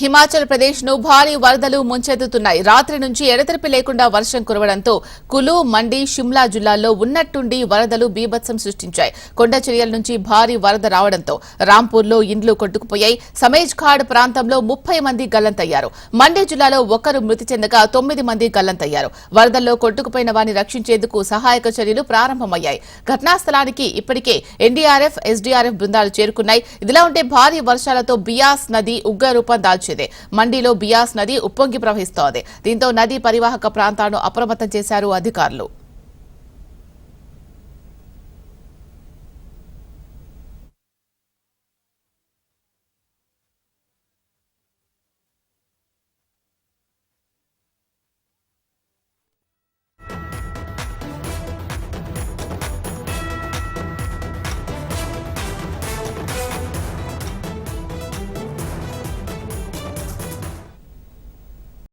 హిమాచల్ ప్రదేశ్ను భారీ వరదలు ముంచెత్తుతున్నాయి. రాత్రి నుంచి ఎడతెరిపి లేకుండా వర్షం కురవడంతో కులు మండి షిమ్లా జిల్లాల్లో ఉన్నట్టుండి వరదలు బీభత్సం సృష్టించాయి. కొండచర్యల నుంచి భారీ వరద రావడంతో రాంపూర్లో ఇండ్లు కొట్టుకుపోయాయి. సమేజ్ ఘాడ్ ప్రాంతంలో ముప్పై మంది గల్లంతయ్యారు. మండి జిల్లాలో ఒకరు మృతి చెందగా తొమ్మిది మంది గల్లంతయ్యారు. వరదల్లో కొట్టుకుపోయిన వారిని రక్షించేందుకు సహాయక చర్యలు ప్రారంభమయ్యాయి. ఘటనా స్థలానికి ఇప్పటికే ఎన్డీఆర్ఎఫ్ ఎస్డీఆర్ఎఫ్ బృందాలు చేరుకున్నాయి. ఇదిలా ఉంటే భారీ వర్షాలతో బియాస్ నది ఉగ్రరూపం దాల్చింది. మండిలో బియాస్ నది ఉప్పొంగి ప్రవహిస్తోంది. దీంతో నదీ పరివాహక ప్రాంతాలను అప్రమత్తం చేశారు అధికారులు.